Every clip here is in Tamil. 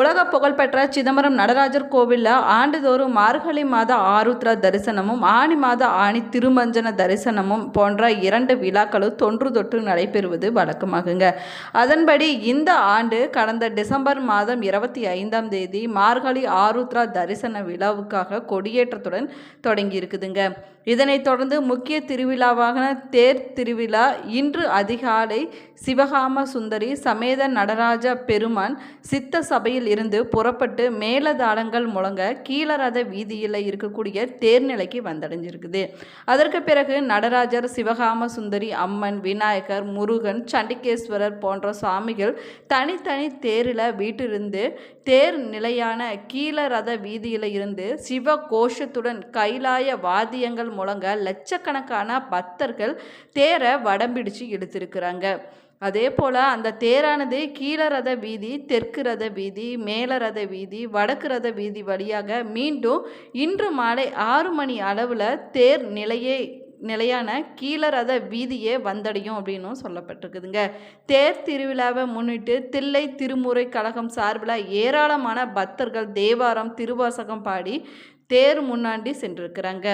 உலக புகழ்பெற்ற சிதம்பரம் நடராஜர் கோவிலில் ஆண்டுதோறும் மார்கழி மாத ஆருத்ரா தரிசனமும் ஆனி மாத ஆணி திருமஞ்சன தரிசனமும் போன்ற இரண்டு விழாக்களும் தொன்று தொற்று நடைபெறுவது வழக்கமாகுங்க. அதன்படி இந்த ஆண்டு கடந்த டிசம்பர் மாதம் இருபத்தி ஐந்தாம் தேதி மார்கழி ஆருத்ரா தரிசன விழாவுக்காக கொடியேற்றத்துடன் தொடங்கி இருக்குதுங்க. இதனைத் தொடர்ந்து முக்கிய திருவிழாவான தேர் திருவிழா இன்று அதிகாலை சிவகாம சுந்தரி சமேத நடராஜ பெருமான் சித்த சபையில் இருந்து புறப்பட்டு மேலதாளங்கள் முழங்க கீழரத வீதியில் இருக்கக்கூடிய தேர்நிலைக்கு வந்தடைஞ்சிருக்குது. அதற்கு பிறகு நடராஜர் சிவகாம சுந்தரி அம்மன் விநாயகர் முருகன் சண்டிகேஸ்வரர் போன்ற சுவாமிகள் தனித்தனி தேரில் வீட்டிலிருந்து தேர் நிலையான கீழரத வீதியில் இருந்து சிவ கோஷத்துடன் கைலாய வாத்தியங்கள் முழங்க லட்சக்கணக்கான பக்தர்கள் தேரை வடம்பிடிச்சு இழுத்திருக்கிறாங்க. அதே போல் அந்த தேரானது கீழ ரத வீதி தெற்கு ரத வீதி மேல ரத வீதி வடக்கு ரத வீதி வழியாக மீண்டும் இன்று மாலை ஆறு மணி அளவில் தேர் நிலையே நிலையான கீழரத வீதியே வந்தடையும் அப்படின்னும் சொல்லப்பட்டிருக்குதுங்க. தேர் திருவிழாவை முன்னிட்டு தில்லை திருமுறை கழகம் சார்பில் ஏராளமான பக்தர்கள் தேவாரம் திருவாசகம் பாடி தேர் முன்னாடி சென்றிருக்கிறாங்க.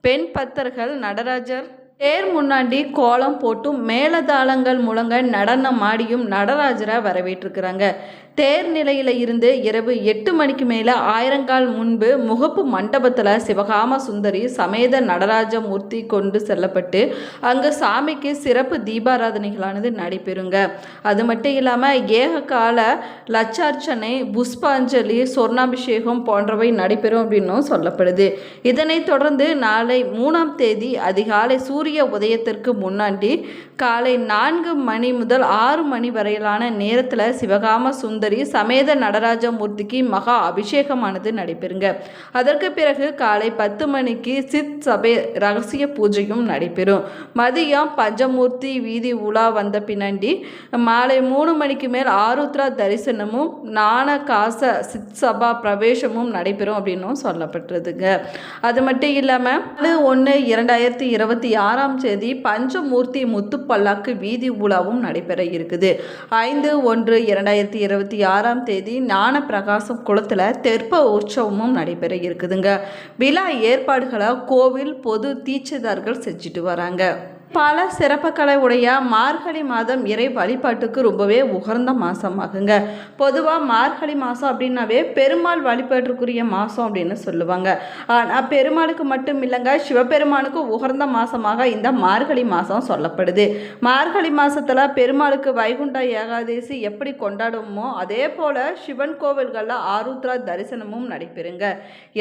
பெண் பக்தர்கள் நடராஜர் தேர் முன்னாடி கோலம் போட்டும் மேலதாளங்கள் முழங்க நடனம் ஆடியும் நடராஜரை வரவேற்றிருக்கிறாங்க. தேர் நிலையில் இருந்து இரவு எட்டு மணிக்கு மேலே ஆயிரங்கால் முன்பு முகப்பு மண்டபத்தில் சிவகாம சுந்தரி சமேத நடராஜ மூர்த்தி கொண்டு செல்லப்பட்டு அங்கு சாமிக்கு சிறப்பு தீபாராதனைகளானது நடைபெறுங்க. அது மட்டும் இல்லாமல் ஏககால லட்சார்ச்சனை புஷ்பாஞ்சலி சொர்ணாபிஷேகம் போன்றவை நடைபெறும் அப்படின்னும் சொல்லப்படுது. இதனைத் தொடர்ந்து நாளை மூணாம் தேதி அதிகாலை சூரிய உதயத்திற்கு முன்னாடி காலை நான்கு மணி முதல் ஆறு மணி வரையிலான நேரத்தில் சிவகாம சுந்தரி சமேத நடராஜ மூர்த்திக்கு மகா அபிஷேகமானது நடைபெறுங்க. அதற்கு பிறகு காலை பத்து மணிக்கு சித் சபை ரகசிய பூஜையும் நடைபெறும். மதியம் பஞ்சமூர்த்தி வீதி உலா வந்த பின்னாடி மாலை மூணு மணிக்கு மேல் ஆருத்ரா தரிசனமும் நாண காச சித் சபா பிரவேசமும் நடைபெறும் அப்படின்னும் சொல்லப்பட்டிருதுங்க. அது மட்டும் இல்லாமல் ஒன்று இரண்டாயிரத்தி இருபத்தி ஆறாம் தேதி பஞ்சமூர்த்தி முத்து பல்லாக்கு வீதி உலாவும் நடைபெற இருக்குது. ஐந்து ஒன்று இரண்டாயிரத்தி இருபத்தி ஆறாம் தேதி ஞான பிரகாசம் குளத்தில் தெற்ப உற்சவமும் நடைபெற இருக்குதுங்க. விழா ஏற்பாடுகளை கோவில் பொது தீட்சிதார்கள் செஞ்சுட்டு வராங்க. பல சிறப்புகளை உடைய மார்கழி மாதம் இறை வழிபாட்டுக்கு ரொம்பவே உகர்ந்த மாதமாகுங்க பொதுவாக மார்கழி மாதம் அப்படின்னாவே பெருமாள் வழிபாட்டுக்குரிய மாதம் அப்படின்னு சொல்லுவாங்க. ஆனால் பெருமாளுக்கு மட்டும் இல்லைங்க சிவபெருமானுக்கு உகர்ந்த மாதமாக இந்த மார்கழி மாதம் சொல்லப்படுது. மார்கழி மாதத்தில் பெருமாளுக்கு வைகுண்ட ஏகாதேசி எப்படி கொண்டாடுமோ அதே போல் சிவன் கோவில்களில் ஆருத்ரா தரிசனமும் நடைபெறுங்க.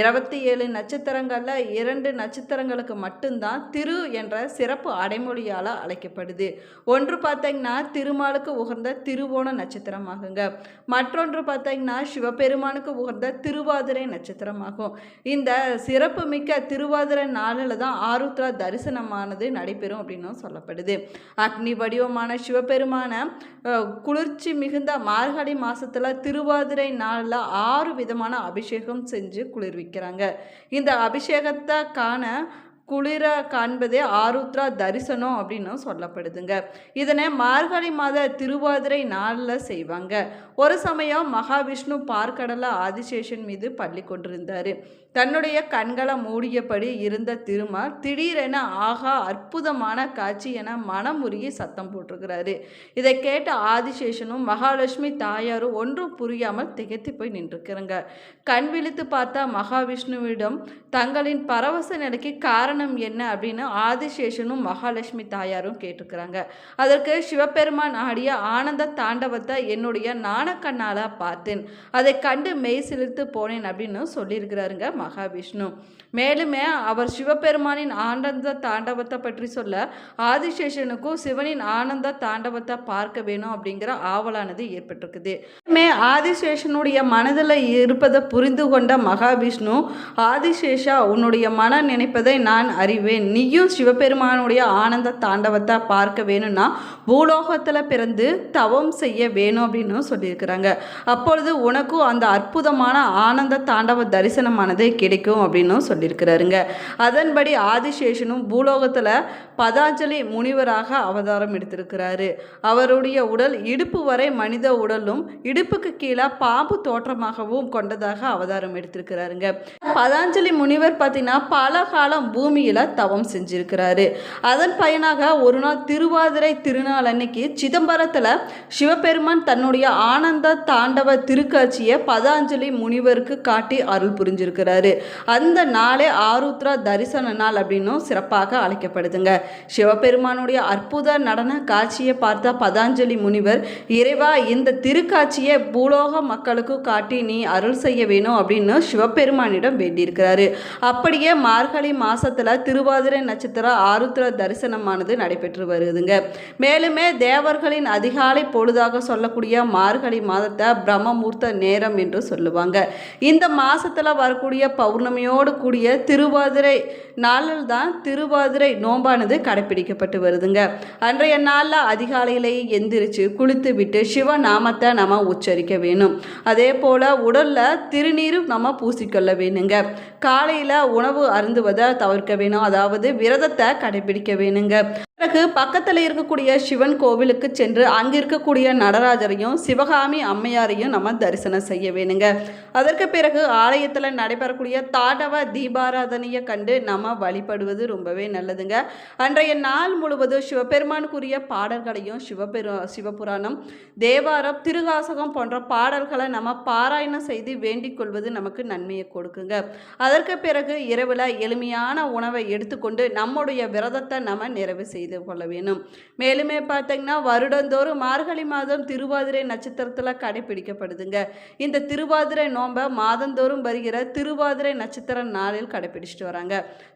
இருபத்தி ஏழு நட்சத்திரங்களில் இரண்டு நட்சத்திரங்களுக்கு மட்டும்தான் திரு என்ற சிறப்பு அடை அடைமொழியால் அழைக்கப்படுது. ஒன்று பார்த்தீங்கன்னா திருமாலுக்கு உகந்த திருவோண நட்சத்திரமாகுங்க. மற்றொன்று பார்த்தீங்கன்னா சிவபெருமானுக்கு உகந்த திருவாதிரை நட்சத்திரமாகும். இந்த சிறப்பு மிக்க திருவாதிரை நாளில் தான் ஆருத்ரா தரிசனமானது நடைபெறும் அப்படின்னும் சொல்லப்படுது. அக்னி வடிவமான சிவபெருமான குளிர்ச்சி மிகுந்த மார்கழி மாதத்தில் திருவாதிரை நாளில் ஆறு விதமான அபிஷேகம் செஞ்சு குளிர்விக்கிறாங்க. இந்த அபிஷேகத்தை காண குளிர காண்பதே ஆருத்ரா தரிசனம் அப்படின்னு சொல்லப்படுதுங்க. இதனை மார்கழி மாத திருவாதிரை நாளில் செய்வாங்க. ஒரு சமயம் மகாவிஷ்ணு பார்க்கடலை ஆதிசேஷன் மீது பள்ளி கொண்டிருந்தார். தன்னுடைய கண்களை மூடியபடி இருந்த திருமால் திடீரென ஆகா அற்புதமான காட்சி என மனமுருகி சத்தம் போட்டிருக்கிறாரு. இதை கேட்ட ஆதிசேஷனும் மகாலட்சுமி தாயாரும் ஒன்றும் புரியாமல் திகைத்து போய் நின்றுக்கிறங்க கண் விழித்து பார்த்தா மகாவிஷ்ணுவிடம் தங்களின் பரவச நிலைக்கு காரணம் என்ன அப்படின்னு ஆதிசேஷனும் மகாலட்சுமி தாயாரும் கேட்டுக்கிறாங்க அதற்கு சிவபெருமான் ஆடிய ஆனந்த தாண்டவத்தை என்னுடைய நாணக்கண்ணால் பார்த்தேன். அதை கண்டு மெய் சிலிர்த்து போனேன் அப்படின்னு சொல்லியிருக்கிறாருங்க மகாவிஷ்ணு. மேலுமே அவர் சிவபெருமானின் ஆனந்த தாண்டவத்தை பற்றி சொல்ல ஆதிசேஷனுக்கும் சிவனின் ஆனந்த தாண்டவத்தை பார்க்க வேணும் அப்படிங்கிற ஆவலானது ஏற்பட்டிருக்குது. மே ஆதிசேஷனுடைய மனதில் இருப்பதை புரிந்து கொண்ட மகாவிஷ்ணு ஆதிசேஷா உன்னுடைய மன நினைப்பதை நான் அறிவேன். நீயும் சிவபெருமானுடைய ஆனந்த தாண்டவத்தை பார்க்க வேணும்னா பூலோகத்தில் பிறந்து தவம் செய்ய வேணும் அப்படின்னு சொல்லியிருக்கிறாங்க. அப்பொழுது உனக்கும் அந்த அற்புதமான ஆனந்த தாண்டவ தரிசனமானது கிடைக்கும் அப்படின்னு சொல்லியிருக்கிறாருங்க. அதன்படி ஆதிசேஷனும் பூலோகத்தில் பதாஞ்சலி முனிவராக அவதாரம் எடுத்திருக்கிறாரு. அவருடைய உடல் இடுப்பு வரை மனித உடலும் இடுப்புக்கு கீழே பாம்பு தோற்றமாகவும் கொண்டதாக அவதாரம் எடுத்திருக்கிறாருங்க. பதாஞ்சலி முனிவர் பார்த்தீங்கன்னா பல காலம் பூமியில் தவம் செஞ்சிருக்கிறாரு. அதன் பயனாக ஒரு நாள் திருவாதிரை திருநாள் அன்னைக்கு சிதம்பரத்தில் சிவபெருமான் தன்னுடைய ஆனந்த தாண்டவ திருக்காட்சியை பதாஞ்சலி முனிவருக்கு காட்டி அருள் புரிஞ்சிருக்கிறாரு. அந்த நாளே ஆருத்ரா தரிசன நாள் அப்படின்னும் சிறப்பாக அழைக்கப்படுதுங்க. சிவபெருமானுடைய அற்புத நடன காட்சியை பார்த்த பதாஞ்சலி முனிவர் இறைவா இந்த திருக்காட்சியை பூலோக மக்களுக்கு காட்டி நீ அருள் செய்ய வேணும் அப்படின்னு சிவபெருமானிடம் வேண்டியிருக்கிறாரு. அப்படியே மார்கழி மாசத்துல திருவாதிரை நட்சத்திர ஆருத்ர தரிசனமானது நடைபெற்று வருதுங்க. மேலுமே தேவர்களின் அதிகாலை பொழுதாக சொல்லக்கூடிய மார்கழி மாதத்தை பிரம்மமூர்த்த நேரம் என்று சொல்லுவாங்க. இந்த மாசத்துல வரக்கூடிய பௌர்ணமியோடு கூடிய திருவாதிரை நாளில் தான் திருவாதிரை நோம்பானது கடைப்பிடிக்கப்பட்டு வருதுங்க. அன்றைய நாளில் அதிகாலையிலேயே எந்திரிச்சு குளித்து விட்டு சிவநாமத்தை நம்ம உச்சரிக்க வேணும். அதே போல் உடலில் திருநீரும் நம்ம பூசிக்கொள்ள வேணுங்க. காலையில் உணவு அருந்துவதை தவிர்க்க வேணும். அதாவது விரதத்தை கடைபிடிக்க வேணுங்க. பிறகு பக்கத்தில் இருக்கக்கூடிய சிவன் கோவிலுக்கு சென்று அங்கே இருக்கக்கூடிய நடராஜரையும் சிவகாமி அம்மையாரையும் நம்ம தரிசனம் செய்ய வேணுங்க. அதற்கு பிறகு ஆலயத்தில் நடைபெறக்கூடிய தாண்டவ தீபாராதனையை கண்டு நம்ம வழிபடுவது ரொம்பவே நல்லதுங்க. அன்றைய நாள் முழுவதும் சிவபெருமானுக்குரிய பாடல்களையும் சிவபெரு சிவபுராணம் தேவாரம் திருகாசகம் போன்ற பாடல்களை நம்ம பாராயணம் செய்து வேண்டிக் கொள்வது நமக்கு நன்மையை கொடுக்குங்க. அதற்கு பிறகு இரவில் எளிமையான உணவை எடுத்துக்கொண்டு நம்முடைய விரதத்தை நம்ம நிறைவு செய்து கொள்ள வேணும் மேலுமே பார்த்தீங்கன்னா வருடந்தோறும் மார்கழி மாதம் திருவாதிரை நட்சத்திரத்தில் கடைபிடிக்கப்படுதுங்க. இந்த திருவாதிரை நோன்பை மாதந்தோறும் வருகிற திருவாதிரை நட்சத்திர நாளில் கடைபிடிச்சிட்டு வராங்க.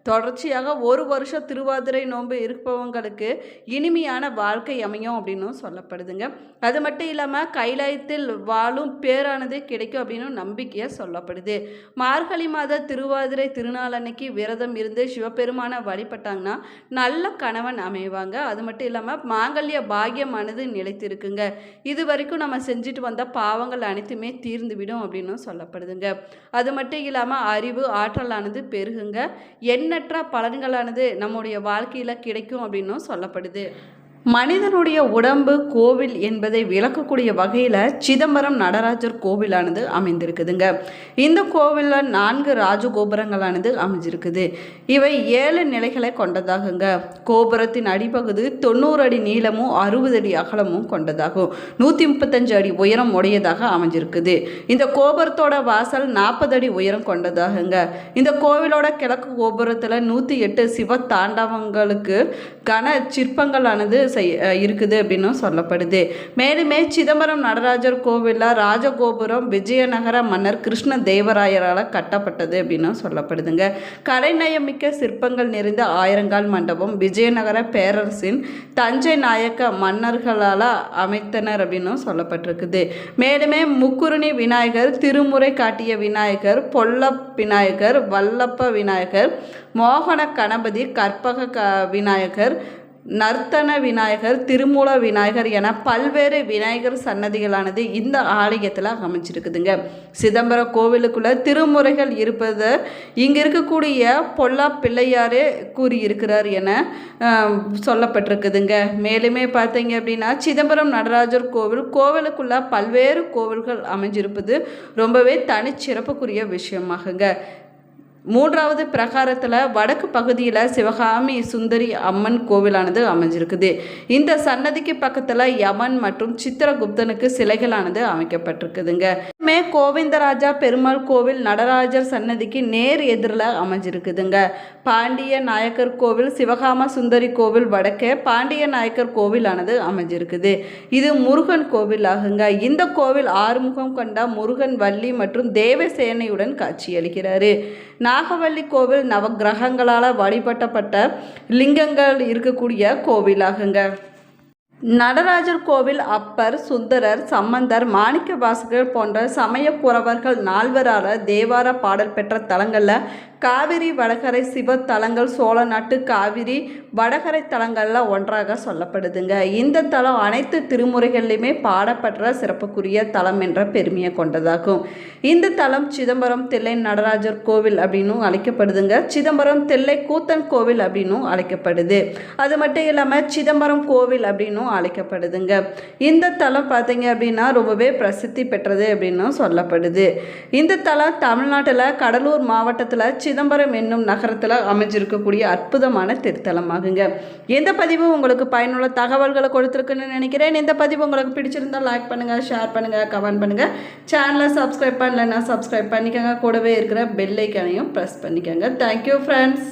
தொடர்ச்சியாக ஒரு வருஷம் திருவாதிரை நோன்பு இருப்பவங்களுக்கு இனிமையான வாழ்க்கை அமையும் அப்படின்னும் சொல்லப்படுதுங்க. அது மட்டும் இல்லாமல் கைலாயத்தில் வாழும் பேரானது கிடைக்கும் அப்படின்னு நம்பிக்கையாக சொல்லப்படுது. மார்கழி மாத திருவாதிரை திருநாள் அன்னைக்கு விரதம் இருந்து சிவபெருமானை வழிபட்டாங்கன்னா நல்ல கணவன் அமைவாங்க அது மட்டும் இல்லாமல் மாங்கல்ய பாகியமானது நிலைத்திருக்குங்க. இது வரைக்கும் நம்ம செஞ்சுட்டு வந்த பாவங்கள் அனைத்துமே தீர்ந்துவிடும் அப்படின்னும் சொல்லப்படுதுங்க. அது மட்டும் இல்லாமல் அறிவு ஆற்றலானது பெருகுங்க. எண்ணற்ற பலன்களானது நம்முடைய வாழ்க்கையில் கிடைக்கும் அப்படின்னும் சொல்லப்படுது. மனிதனுடைய உடம்பு கோவில் என்பதை விளக்கக்கூடிய வகையில் சிதம்பரம் நடராஜர் கோவிலானது அமைந்திருக்குதுங்க. இந்த கோவிலில் நான்கு ராஜகோபுரங்களானது அமைஞ்சிருக்குது. இவை ஏழு நிலைகளை கொண்டதாகுங்க. கோபுரத்தின் அடிப்பகுதி தொண்ணூறு அடி நீளமும் அறுபது அடி அகலமும் கொண்டதாகும். நூற்றி முப்பத்தஞ்சு அடி உயரம் உடையதாக அமைஞ்சிருக்குது. இந்த கோபுரத்தோட வாசல் நாற்பது அடி உயரம் கொண்டதாகுங்க. இந்த கோவிலோட கிழக்கு கோபுரத்தில் நூற்றி எட்டு சிவ தாண்டவங்களுக்கு கன சிற்பங்களானது செய் இருக்குது அப்படின்னும் சொல்லப்படுது. மேலுமே சிதம்பரம் நடராஜர் கோவிலில் ராஜகோபுரம் விஜயநகர மன்னர் கிருஷ்ண தேவராயரால் கட்டப்பட்டது அப்படின்னும் சொல்லப்படுதுங்க. கலைநயமிக்க சிற்பங்கள் நிறைந்த ஆயிரங்கால் மண்டபம் விஜயநகர பேரரசின் தஞ்சை நாயக்க மன்னர்களால் அமைத்தனர் அப்படின்னும் சொல்லப்பட்டிருக்குது. மேலுமே முக்குருணி விநாயகர் திருமுறை காட்டிய விநாயகர் பொல்ல விநாயகர் வல்லப்ப விநாயகர் மோகன கணபதி கற்பக க விநாயகர் நர்த்தன விநாயகர் திருமூல விநாயகர் என பல்வேறு விநாயகர் சன்னதிகளானது இந்த ஆலயத்தில் அமைச்சிருக்குதுங்க சிதம்பரம் கோவிலுக்குள்ள திருமுறைகள் இருப்பது இங்கே இருக்கக்கூடிய பொல்லா பிள்ளையாரே கூறியிருக்கிறார் என சொல்லப்பட்டிருக்குதுங்க. மேலுமே பார்த்தீங்க அப்படின்னா சிதம்பரம் நடராஜர் கோவில் கோவிலுக்குள்ள பல்வேறு கோவில்கள் அமைஞ்சிருப்பது ரொம்பவே தனிச்சிறப்புக்குரிய விஷயமாகுங்க. மூன்றாவது பிரகாரத்தில் வடக்கு பகுதியில் சிவகாமி சுந்தரி அம்மன் கோவிலானது அமைஞ்சிருக்குது. இந்த சன்னதிக்கு பக்கத்தில் யமன் மற்றும் சித்திரகுப்தனுக்கு சிலைகளானது அமைக்கப்பட்டிருக்குதுங்க. மே கோவிந்தராஜா பெருமாள் கோவில் நடராஜர் சன்னதிக்கு நேர் எதிரில் அமைஞ்சிருக்குதுங்க. பாண்டிய நாயக்கர் கோவில் சிவகாம சுந்தரி கோவில் வடக்கே பாண்டிய நாயக்கர் கோவிலானது அமைஞ்சிருக்குது. இது முருகன் கோவில் ஆகுங்க இந்த கோவில் ஆறுமுகம் கொண்ட முருகன் வள்ளி மற்றும் தேவசேனையுடன் காட்சியளிக்கிறாரு. நாகவல்லி கோவில் நவக்கிரகங்களால் வழிபட்டப்பட்ட லிங்கங்கள் இருக்கக்கூடிய கோவிலாகுங்க. நடராஜர் கோவில் அப்பர் சுந்தரர் சம்பந்தர் மாணிக்க வாசகர் போன்ற சமய புறவர்கள் தேவார பாடல் பெற்ற தலங்களில் காவிரி வடகரை சிவ தலங்கள் சோழ நாட்டு காவிரி வடகரை தலங்களில் ஒன்றாக சொல்லப்படுதுங்க. இந்த தலம் அனைத்து திருமுறைகள்லையுமே பாடப்படுற சிறப்புக்குரிய தலம் என்ற பெருமையை கொண்டதாகும். இந்த தலம் சிதம்பரம் தில்லை நடராஜர் கோவில் அப்படின்னும் அழைக்கப்படுதுங்க. சிதம்பரம் தில்லை கூத்தன் கோவில் அப்படின்னும் அழைக்கப்படுது. அது மட்டும் இல்லாமல் சிதம்பரம் கோவில் அப்படின்னும் அழைக்கப்படுதுங்க. இந்த தலம் பார்த்தீங்க அப்படின்னா ரொம்பவே பிரசித்தி பெற்றது அப்படின்னும் சொல்லப்படுது. இந்த தலம் தமிழ்நாட்டில் கடலூர் மாவட்டத்தில் சிதம்பரம் என்னும் நகரத்தில் அமைஞ்சிருக்கக்கூடிய அற்புதமான திருத்தலமாகுங்க. எந்த பதிவு உங்களுக்கு பயனுள்ள தகவல்களை கொடுத்துருக்குன்னு நினைக்கிறேன். இந்த பதிவு உங்களுக்கு பிடிச்சிருந்தால் லைக் பண்ணுங்கள் ஷேர் பண்ணுங்கள் கமெண்ட் பண்ணுங்கள் சேனலை சப்ஸ்கிரைப் பண்ணலைன்னா சப்ஸ்கிரைப் பண்ணிக்கோங்க. கூடவே இருக்கிற பெல்லைக்கனையும் ப்ரெஸ் பண்ணிக்கோங்க. Thank you friends